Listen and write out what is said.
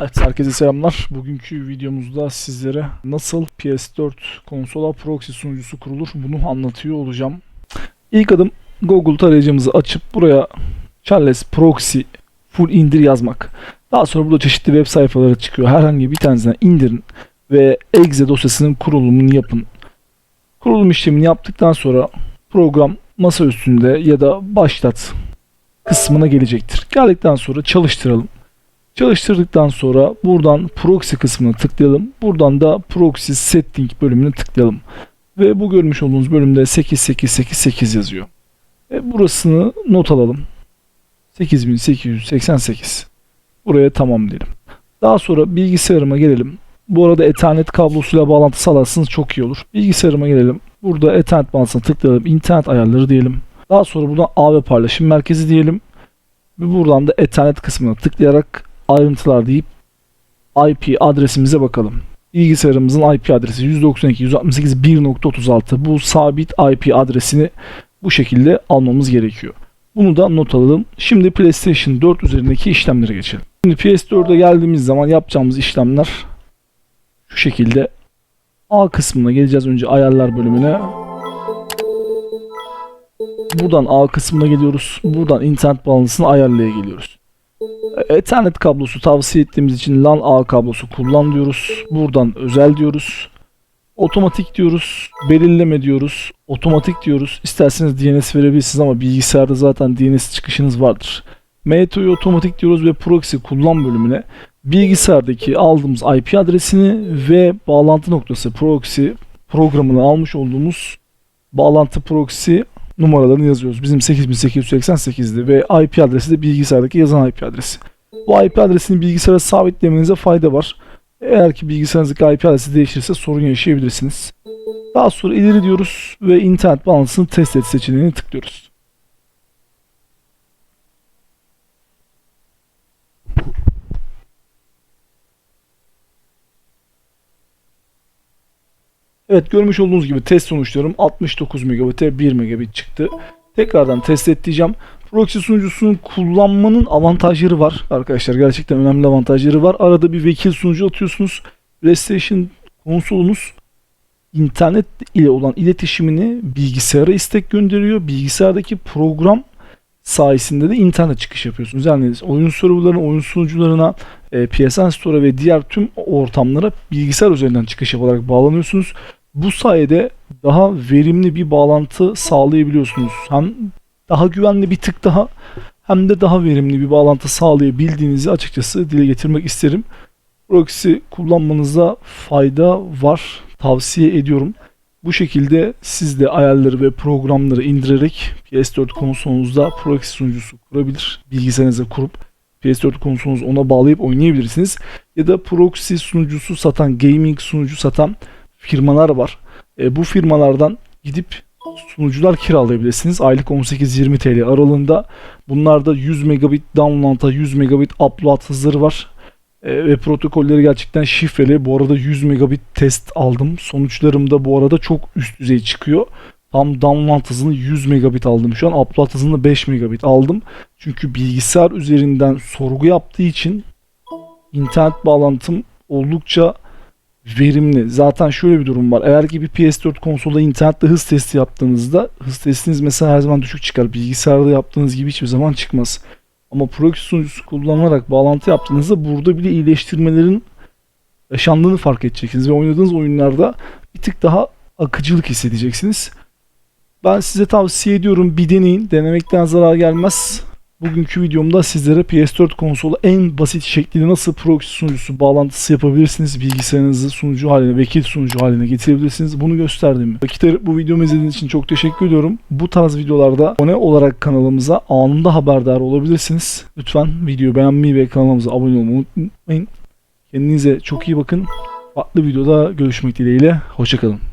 Evet herkese selamlar. Bugünkü videomuzda sizlere nasıl PS4 konsola proxy sunucusu kurulur bunu anlatıyor olacağım. İlk adım Google tarayıcımızı açıp buraya Charles Proxy full indir yazmak. Daha sonra burada çeşitli web sayfaları çıkıyor. Herhangi bir tanesinden indirin ve exe dosyasının kurulumunu yapın. Kurulum işlemini yaptıktan sonra program masa üstünde ya da başlat kısmına gelecektir. Geldikten sonra çalıştıralım. Çalıştırdıktan sonra buradan proxy kısmına tıklayalım. Buradan da proxy setting bölümüne tıklayalım. Ve bu görmüş olduğunuz bölümde 8888 yazıyor. E burasını not alalım. 8888. Buraya tamam diyelim. Daha sonra bilgisayarıma gelelim. Bu arada Ethernet kablosuyla bağlantı sağlarsanız çok iyi olur. Bilgisayarıma gelelim. Burada Ethernet bağlantısına tıklayalım. İnternet ayarları diyelim. Daha sonra buradan ağ ve paylaşım merkezi diyelim. Ve buradan da Ethernet kısmına tıklayarak ayrıntılar deyip IP adresimize bakalım. Bilgisayarımızın IP adresi 192.168.1.36 bu sabit IP adresini bu şekilde almamız gerekiyor. Bunu da not alalım. Şimdi PlayStation 4 üzerindeki işlemlere geçelim. Şimdi PS4'e geldiğimiz zaman yapacağımız işlemler şu şekilde A kısmına geleceğiz önce ayarlar bölümüne. Buradan A kısmına geliyoruz. Buradan internet bağlantısını ayarlaya geliyoruz. Ethernet kablosu tavsiye ettiğimiz için LAN ağ kablosu kullan diyoruz. Buradan özel diyoruz. Otomatik diyoruz. Belirleme diyoruz. Otomatik diyoruz. İsterseniz DNS verebilirsiniz ama bilgisayarda zaten DNS çıkışınız vardır. MTO'yu otomatik diyoruz ve proxy kullan bölümüne bilgisayardaki aldığımız IP adresini ve bağlantı noktası proxy programını almış olduğumuz bağlantı proxy numaralarını yazıyoruz. Bizim 8888'di ve IP adresi de bilgisayardaki yazan IP adresi. Bu IP adresini bilgisayara sabitlemenize fayda var. Eğer ki bilgisayarınızdaki IP adresi değişirse sorun yaşayabilirsiniz. Daha sonra ileri diyoruz ve internet bağlantısını test et seçeneğini tıklıyoruz. Evet görmüş olduğunuz gibi test sonuçlarım 69 megabit'e 1 megabit çıktı. Tekrardan test et diyeceğim. Proxy sunucusunun kullanmanın avantajları var arkadaşlar. Gerçekten önemli avantajları var. Arada bir vekil sunucu atıyorsunuz. PlayStation konsolunuz internet ile olan iletişimini bilgisayara istek gönderiyor. Bilgisayardaki program sayesinde de internet çıkış yapıyorsunuz. Yani oyun serverlarına, oyun sunucularına, e, PSN Store'a ve diğer tüm ortamlara bilgisayar üzerinden çıkış yaparak bağlanıyorsunuz. Bu sayede daha verimli bir bağlantı sağlayabiliyorsunuz. Hem daha güvenli bir tık daha hem de daha verimli bir bağlantı sağlayabildiğinizi açıkçası dile getirmek isterim. Proxy kullanmanıza fayda var. Tavsiye ediyorum. Bu şekilde siz de ayarları ve programları indirerek PS4 konsolunuzda proxy sunucusu kurabilir. Bilgisayarınıza kurup PS4 konsolunuzu ona bağlayıp oynayabilirsiniz. Ya da proxy sunucusu satan, gaming sunucu satan firmalar var. E, bu firmalardan gidip sunucular kiralayabilirsiniz. Aylık 18-20 TL aralığında. Bunlarda 100 megabit download'a 100 megabit upload hızları var. E, ve protokolleri gerçekten şifreli. Bu arada 100 megabit test aldım. Sonuçlarım da bu arada çok üst düzey çıkıyor. Tam download hızını 100 megabit aldım şu an. Upload hızını 5 megabit aldım. Çünkü bilgisayar üzerinden sorgu yaptığı için internet bağlantım oldukça verimli. Zaten şöyle bir durum var. Eğer ki bir PS4 konsolda internette hız testi yaptığınızda hız testiniz mesela her zaman düşük çıkar. Bilgisayarda yaptığınız gibi hiçbir zaman çıkmaz. Ama proxy sunucusu kullanarak bağlantı yaptığınızda burada bile iyileştirmelerin yaşandığını fark edeceksiniz ve oynadığınız oyunlarda bir tık daha akıcılık hissedeceksiniz. Ben size tavsiye ediyorum bir deneyin. Denemekten zarar gelmez. Bugünkü videomda sizlere PS4 konsolu en basit şekilde nasıl proxy sunucusu bağlantısı yapabilirsiniz. Bilgisayarınızı sunucu haline, vekil sunucu haline getirebilirsiniz. Bunu gösterdim. Vakit ayırıp bu videomu izlediğiniz için çok teşekkür ediyorum. Bu tarz videolarda abone olarak kanalımıza anında haberdar olabilirsiniz. Lütfen videoyu beğenmeyi ve kanalımıza abone olmayı unutmayın. Kendinize çok iyi bakın. Farklı videoda görüşmek dileğiyle. Hoşçakalın.